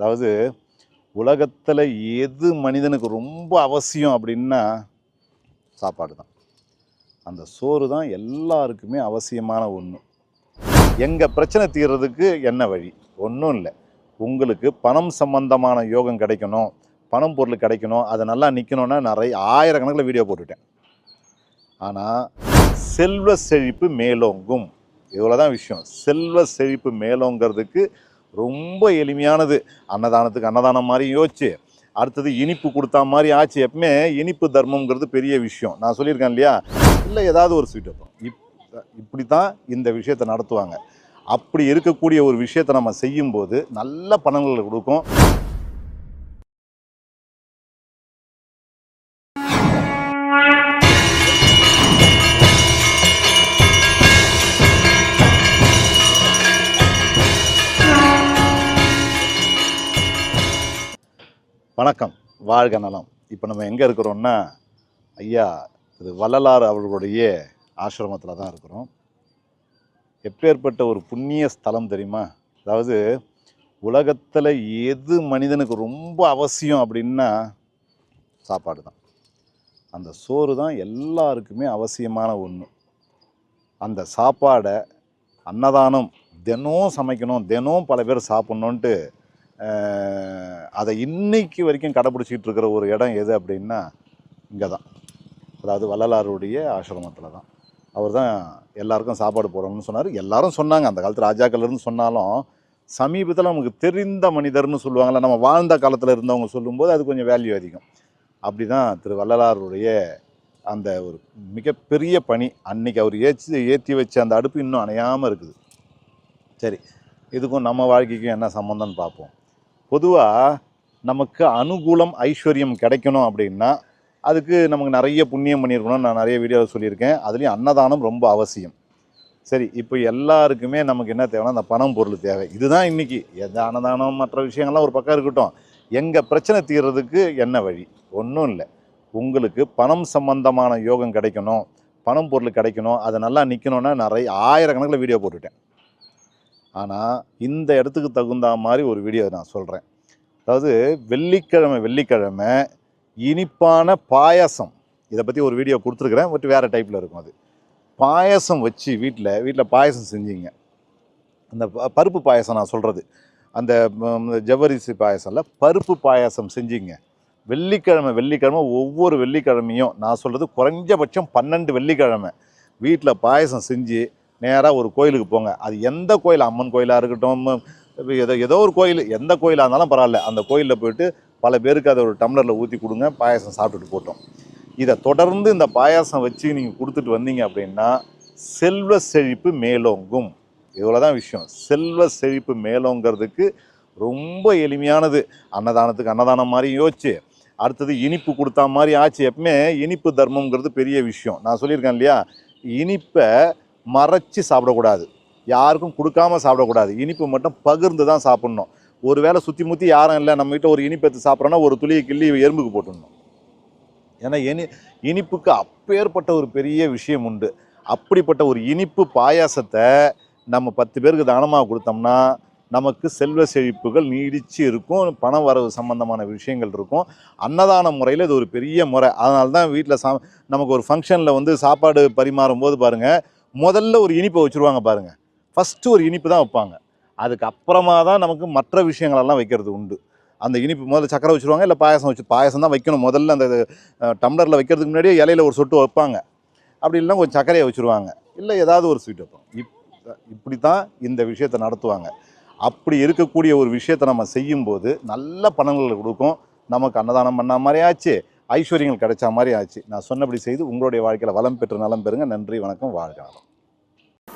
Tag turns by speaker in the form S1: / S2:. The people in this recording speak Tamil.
S1: அதாவது உலகத்தில் எது மனிதனுக்கு ரொம்ப அவசியம் அப்படின்னா சாப்பாடு தான். அந்த சோறு தான் எல்லாருக்குமே அவசியமான ஒன்று எங்கள் பிரச்சனை தீர்றதுக்கு என்ன வழி? ஒன்றும் இல்லை. உங்களுக்கு பணம் சம்பந்தமான யோகம் கிடைக்கணும் பணம் பொருள் கிடைக்கணும் அதை நல்லா நிற்கணும்னா நிறைய ஆயிரக்கணக்கில் வீடியோ போட்டுட்டேன். ஆனால் செல்வ செழிப்பு மேலோங்கும். இவ்வளோ தான் விஷயம். செல்வ செழிப்பு மேலோங்கிறதுக்கு ரொம்ப எளிமையானது. அன்னதானத்துக்கு அன்னதானம் மாதிரி யோசிச்சு அடுத்தது இனிப்பு கொடுத்தா மாதிரி ஆச்சு. எப்பவுமே இனிப்பு தர்மம்ங்கிறது பெரிய விஷயம். நான் சொல்லியிருக்கேன் இல்லையா? இல்லை ஏதாவது ஒரு ஸ்வீட் வைப்போம் இப் இப்படி தான் இந்த விஷயத்தை நடத்துவாங்க. அப்படி இருக்கக்கூடிய ஒரு விஷயத்தை நம்ம செய்யும்போது நல்ல பணங்களை கொடுக்கும். வணக்கம். வாழ்க நலம். இப்போ நம்ம எங்கே இருக்கிறோம்னா ஐயா இது வள்ளலார் அவர்களுடைய ஆசிரமத்தில் தான் இருக்கிறோம். எப்பேற்பட்ட ஒரு புண்ணிய ஸ்தலம் தெரியுமா? அதாவது உலகத்தில் எது மனிதனுக்கு ரொம்ப அவசியம் அப்படின்னா சாப்பாடு தான். அந்த சோறு தான் எல்லாருக்குமே அவசியமான ஒன்று அந்த சாப்பாடை அன்னதானம் தினம் சமைக்கணும் தினம் பல பேர் சாப்பிட்ணுன்ட்டு அதை இன்னைக்கு வரைக்கும் கடைப்பிடிச்சிக்கிட்டு இருக்கிற ஒரு இடம் எது அப்படின்னா இங்கே தான் அதாவது வள்ளலாருடைய ஆசிரமத்தில் தான் அவர் தான் எல்லாருக்கும் சாப்பாடு போடணும்னு சொன்னார். எல்லாரும் சொன்னாங்க. அந்த காலத்து ராஜாக்கள் இருந்து சொன்னாலும் சமீபத்தில் நமக்கு தெரிந்த மனிதர்னு சொல்லுவாங்கள்ல நம்ம வாழ்ந்த காலத்தில் இருந்தவங்க சொல்லும்போது அது கொஞ்சம் வேல்யூ அதிகம். அப்படி தான் திரு வள்ளலாருடைய அந்த ஒரு மிகப்பெரிய பணி. அன்னைக்கு அவர் ஏற்றி ஏற்றி வச்ச அந்த அடுப்பு இன்னும் அணையாமல் இருக்குது. சரி இதுக்கும் நம்ம வாழ்க்கைக்கும் என்ன சம்மந்தம்னு பார்ப்போம். பொதுவாக நமக்கு அனுகூலம் ஐஸ்வர்யம் கிடைக்கணும் அப்படின்னா அதுக்கு நமக்கு நிறைய புண்ணியம் பண்ணியிருக்கணும்னு நான் நிறைய வீடியோவில் சொல்லியிருக்கேன். அதுலேயும் அன்னதானம் ரொம்ப அவசியம். சரி இப்போ எல்லாருக்குமே நமக்கு என்ன தேவைன்னா அந்த பணம் பொருள் தேவை. இதுதான் இன்றைக்கி எந்த அன்னதானம் மற்ற விஷயங்கள்லாம் ஒரு பக்கம் இருக்கட்டும். எங்கள் பிரச்சனை தீர்றதுக்கு என்ன வழி? ஒன்றும் இல்லை. உங்களுக்கு பணம் சம்பந்தமான யோகம் கிடைக்கணும். பணம் பொருள் கிடைக்கணும். அதை நல்லா நிற்கணும்னா நிறைய ஆயிரக்கணக்கில் வீடியோ போட்டுவிட்டேன் ஆனால் இந்த இடத்துக்கு தகுந்த மாதிரி ஒரு வீடியோ நான் சொல்கிறேன் அதாவது வெள்ளிக்கிழமை வெள்ளிக்கிழமை இனிப்பான பாயாசம். இதை பற்றி ஒரு வீடியோ கொடுத்துருக்குறேன் பட் வேறு டைப்பில் இருக்கும் அது. பாயாசம் வச்சு வீட்டில் வீட்டில் பாயசம் செஞ்சீங்க. அந்த ப- பருப்பு பாயசம் நான் சொல்கிறது அந்த ஜவ்வரிசி பாயசம்ல பருப்பு பாயாசம் செஞ்சீங்க. வெள்ளிக்கிழமை வெள்ளிக்கிழமை ஒவ்வொரு வெள்ளிக்கிழமையும் நான் சொல்கிறது குறைஞ்சபட்சம் பன்னெண்டு வெள்ளிக்கிழமை வீட்டில் பாயசம் செஞ்சு நேராக ஒரு கோயிலுக்கு போங்க. அது எந்த கோயில்? அம்மன் கோயிலாக இருக்கட்டும் ஏதோ ஏதோ ஒரு கோயில். எந்த கோயிலாக இருந்தாலும் பரவாயில்ல. அந்த கோயிலில் போயிட்டு பல பேருக்கு அதை ஒரு டம்ளரில் ஊற்றி கொடுங்க. பாயாசம் சாப்பிட்டுட்டு போட்டோம். இதை தொடர்ந்து இந்த பாயாசம் வச்சு நீங்கள் கொடுத்துட்டு வந்தீங்க அப்படின்னா செல்வ செழிப்பு மேலோங்கும். இவ்வளோ தான் விஷயம். செல்வ செழிப்பு மேலோங்கிறதுக்கு ரொம்ப எளிமையானது. அன்னதானத்துக்கு அன்னதானம் மாதிரி யோசிச்சு அடுத்தது இனிப்பு கொடுத்தா மாதிரி ஆச்சு. எப்பவுமே இனிப்பு தர்மம்ங்கிறது பெரிய விஷயம். நான் சொல்லியிருக்கேன் இல்லையா? இனிப்பை மறைச்சி சாப்பிடக்கூடாது. யாருக்கும் கொடுக்காம சாப்பிடக்கூடாது. இனிப்பு மட்டும் பகிர்ந்து தான் சாப்பிட்ணும். ஒரு வேளை சுற்றி முற்றி யாரும் இல்லை நம்ம ஒரு இனிப்பு எடுத்து சாப்பிட்றோன்னா ஒரு துளியை கிள்ளி எறும்புக்கு போட்டுடணும். ஏன்னா இனி இனிப்புக்கு அப்பேற்பட்ட ஒரு பெரிய விஷயம் உண்டு. அப்படிப்பட்ட ஒரு இனிப்பு பாயாசத்தை நம்ம பத்து பேருக்கு தானமாக கொடுத்தோம்னா நமக்கு செல்வ செழிப்புகள் நீடித்து இருக்கும். பண வரவு சம்பந்தமான விஷயங்கள் இருக்கும். அன்னதான முறையில் இது ஒரு பெரிய முறை. அதனால தான் வீட்டில் சா நமக்கு ஒரு ஃபங்க்ஷனில் வந்து சாப்பாடு பரிமாறும் போது பாருங்கள் முதல்ல ஒரு இனிப்பை வச்சுருவாங்க பாருங்கள் ஃபஸ்ட்டு ஒரு இனிப்பு தான் வைப்பாங்க. அதுக்கப்புறமா தான் நமக்கு மற்ற விஷயங்களெல்லாம் வைக்கிறது உண்டு. அந்த இனிப்பு முதல்ல சக்கரை வச்சுருவாங்க இல்லை பாயசம் வச்சு பாயசம் தான் வைக்கணும். முதல்ல அந்த டம்ளரில் வைக்கிறதுக்கு முன்னாடியே இலையில ஒரு சொட்டு வைப்பாங்க. அப்படி இல்லைன்னா கொஞ்சம் சர்க்கரையை வச்சுருவாங்க. இல்லை ஏதாவது ஒரு ஸ்வீட் வைப்போம். இப் இப்படி தான் இந்த விஷயத்தை நடத்துவாங்க. அப்படி இருக்கக்கூடிய ஒரு விஷயத்தை நம்ம செய்யும்போது நல்ல பணங்களை கொடுக்கும். நமக்கு அன்னதானம் பண்ண மாதிரி ஆச்சு ஐஸ்வர்யங்கள் கிடைச்ச மாதிரி ஆச்சு. நான் சொன்னபடி செய்து உங்களுடைய வாழ்க்கையில் வளம் பெற்று நலம் பெறுங்க. நன்றி வணக்கம் வாழ்க